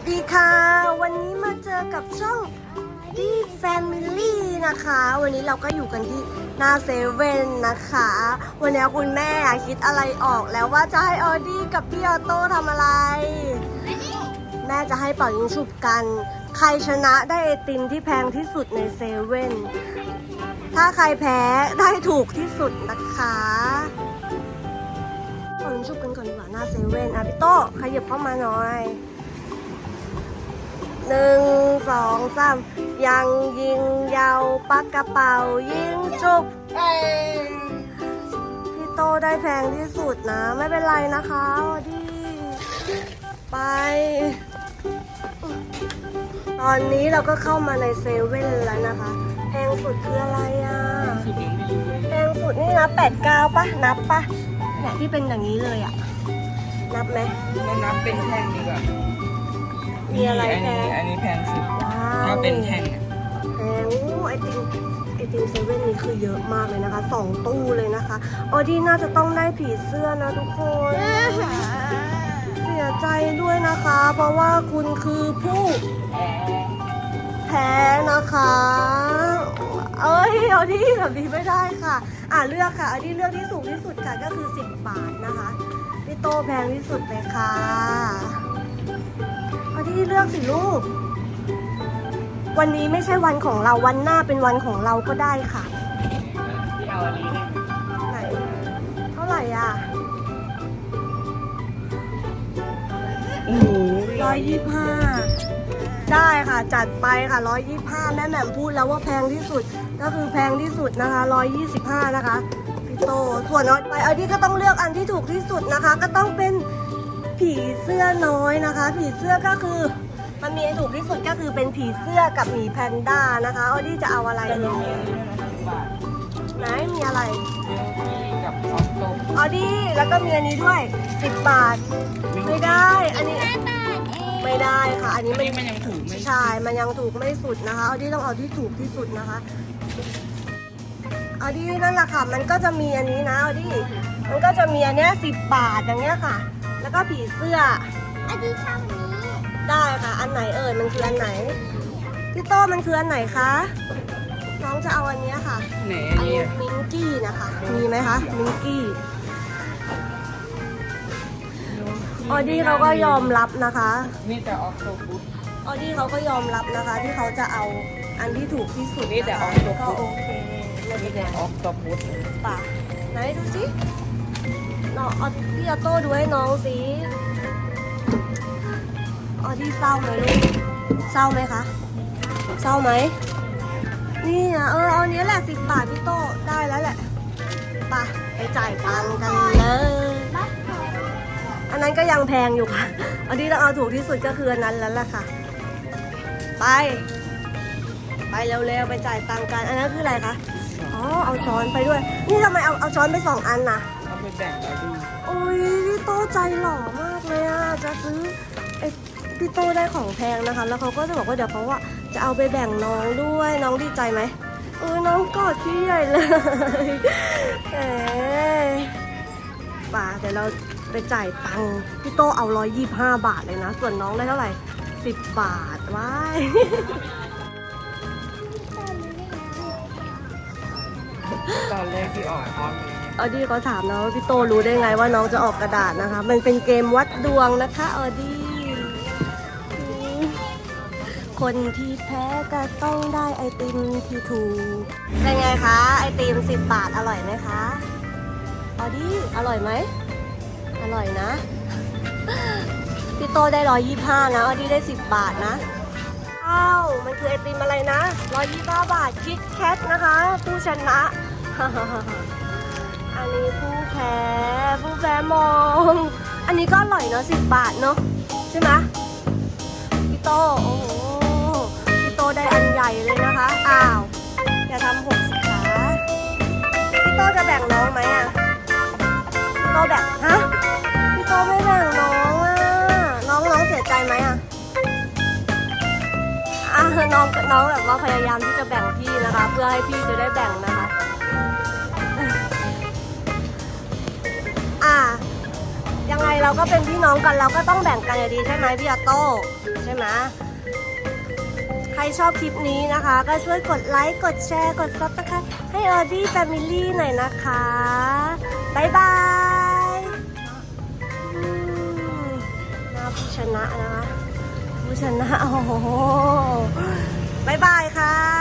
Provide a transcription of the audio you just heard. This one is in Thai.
สดีค่ะ วันนี้มาเจอกับช่องดี Family นะคะ วันนี้เราก็อยู่กันที่หน้าเซเว่นนะคะ วันนี้คุณแม่คิดอะไรออกแล้วว่าจะให้ออดี้กับพี่ออโต้ทำอะไร แม่จะให้เป่ายิงฉุบกัน ใครชนะได้ไอติมที่แพงที่สุดในเซเว่นถ้าใครแพ้ได้ถูกที่สุดนะคะเป่ายิงฉุบกันก่อนดีกว่าหน้าเซเว่นอะพี่โต้ขยับเข้ามาหน่อย หนึ่งสองสามยังยิงยาวปักกระเป๋ายิงจุบพี่โตได้แพงที่สุดนะ ไม่เป็นไรนะคะดีไป ตอนนี้เราก็เข้ามาในเซเว่นแล้วนะคะ แพงสุดคืออะไรอะ แพงสุดนี่นะแปดเก้าปะนับปะเนี่ยที่เป็นอย่างนี้เลยอะ นับไหมมันนับเป็นแท่งดีกว่า มีอะไรอันนี้ แพง อันนี้แพงสุดว้าวถ้าเป็นแท่งอะแพงอู้ไอติมไอติมเซเว่นนี่คือเยอะมากเลยนะคะสองตู้เลยนะคะออดี้น่าจะต้องได้ผีเสื้อนะทุกคน เสียใจด้วยนะคะ เพราะว่าคุณคือผู้แพ้นะคะ เอ้ยออดี้แบบนี้ไม่ได้ค่ะ อ่าเลือกค่ะออดี้เลือกที่สูงที่สุดค่ะก็คือ 10 บาทนะคะพี่โตแพงที่สุดเลยค่ะ ออดี้เลือกสิลูก วันนี้ไม่ใช่วันของเราวันหน้าเป็นวันของเราก็ได้ค่ะที่เอาอันนี้เนี่ยไหนเท่าไหร่อะโอ้โหร้อยยี่ห้าได้ค่ะจัดไปค่ะร้อยยี่ห้าแม่แหม่มพูดแล้วว่าแพงที่สุดก็คือแพงที่สุดนะคะร้อยยี่สิบห้านะคะพี่โตส่วนน้อยไปเอาที่ก็ต้องเลือกอันที่ถูกที่สุดนะคะ ก็ต้องเป็น ผีเสื้อน้อยนะคะ ผีเสื้อก็คือมันมีอันถูกที่สุดก็คือเป็นผีเสื้อกับหมีแพนด้านะคะออดี้จะเอาอะไรแต่เอ่มียอันนี้ด้วยนะสิบบาทไหนมีอะไรเบลกี้กับซอฟโต้ออดี้แล้วก็มีอันนี้ด้วย 10 บาท ไม่ได้ อันนี้ไม่ได้ค่ะ อันนี้อันมันนี้มันยังถูกไม่ใช่มันยังถูกไม่สุดนะคะออดี้ต้องเอาที่ถูกที่สุดนะคะออดี้นั่นแหละค่ะ มันก็จะมีอันนี้นะออดี้มันก็จะมีอันเนี้ยสิบบาทอย่างเงี้ยค่ะ แล้วก็ผีเสื้อ อันนี้ช่องนี้ได้ค่ะ อันไหนเอ่ยมันคืออันไหน พี่โต้มันคืออันไหนคะ น้องจะเอาอันเนี้ยค่ะ ไหนอันไอ้นี้อะมิงกี้นะคะ มีไหมคะมิงกี้ออดี้เขาก็ยอมรับนะคะ นี่แต่ออฟโตบุสออดี้เขาก็ยอมรับนะคะ ที่เขาจะเอาอันที่ถูกที่สุดนี่แต่ะคะ Octopus ก็โอเคไม่เป็นี่นแต่ไรออฟโตบุสป่ะไหนดูสิ น้องเอาพี่ออโต้ดูให้น้องสิเออดี้เศร้าไหมลูก เศร้าไหมคะ เศร้าไหม นี่อะเออเอาอันนี้แหละสิบบาทพี่โต้ได้แล้วแหละไป่ะไปจ่ายตังค์กันเลย อันนั้นก็ยังแพงอยู่ค่ะ อันที่เราเอาถูกที่สุดก็คืออันนั้นแล้วล่ะค่ะ ไป ไปเร็วๆไปจ่ายตังค์กัน อันนั้นคืออะไรคะ อ๋อ เอาช้อนไปด้วย นี่ทำไมเอาเอาช้อนไปสองอันน่ะ แบ่งแล้วดูโอ้ยพี่โตใจหล่อมากเลยอะจะซื้อไอพี่โตได้ของแพงนะคะ แล้วเขาก็จะบอกว่าเดี๋ยวเขาอะจะเอาไปแบ่งน้องด้วยน้องดีใจไหมเออน้องกอดพี่ใหญ่เลยแหมป่าเดี๋ยวเราไปจ่ายตังค์พี่โตเอาร้อยยี่ห้าบาทเลยนะ ส่วนน้องได้เท่าไหร่สิบบาทว้ายตอนแรกที่ออกพร้อมเลย ออดี้เขาถามนะว่าพี่โตรู้ได้ไงว่าน้องจะออกกระดาษนะคะ มันเป็นเกมวัดดวงนะคะออดี้คนที่แพ้ก็ต้องได้ไอติมที่ถูกเป็นไงคะ ไอติมสิบบาทอร่อยไหมคะออดี้อร่อยไหม อร่อยนะ พี่โตได้ร้อยยี่ห้านะ ออดี้ได้สิบบาทนะอ้าวมันคือไอติมอะไรนะร้อยยี่ห้าบาทคิดแคทนะคะ ผู้ชนะ อันนี้ผู้แพ้ผู้แพ้มอง อันนี้ก็อร่อยเนาะสิบบาทเนาะใช่ไหมพี่โตโอ้โหพี่โตได้อันใหญ่เลยนะคะ อ้าว อย่าทำหกสิคะพี่โตจะแบ่งน้องไหมอะพี่โตแบ่งฮะพี่โตไม่แบ่งน้องอะน้องน้องเสียใจไหมอะอะน้องน้องแบบว่าพยายามที่จะแบ่งพี่นะคะ เพื่อให้พี่จะได้แบ่งนะคะ ยังไงเราก็เป็นพี่น้องกันเราก็ต้องแบ่งกันอยู่ดีใช่ไหมพี่ออโต้ใช่ไหมใครชอบคลิปนี้นะคะ ก็ช่วยกดไลค์ กดแชร์ กดซับสไครต์ให้ออดี้แฟมิลี่หน่อยนะคะบ๊ายบายอืมหน้าผู้ชนะนะคะผู้ชนะโอ้โหบ๊ายบายค่ะ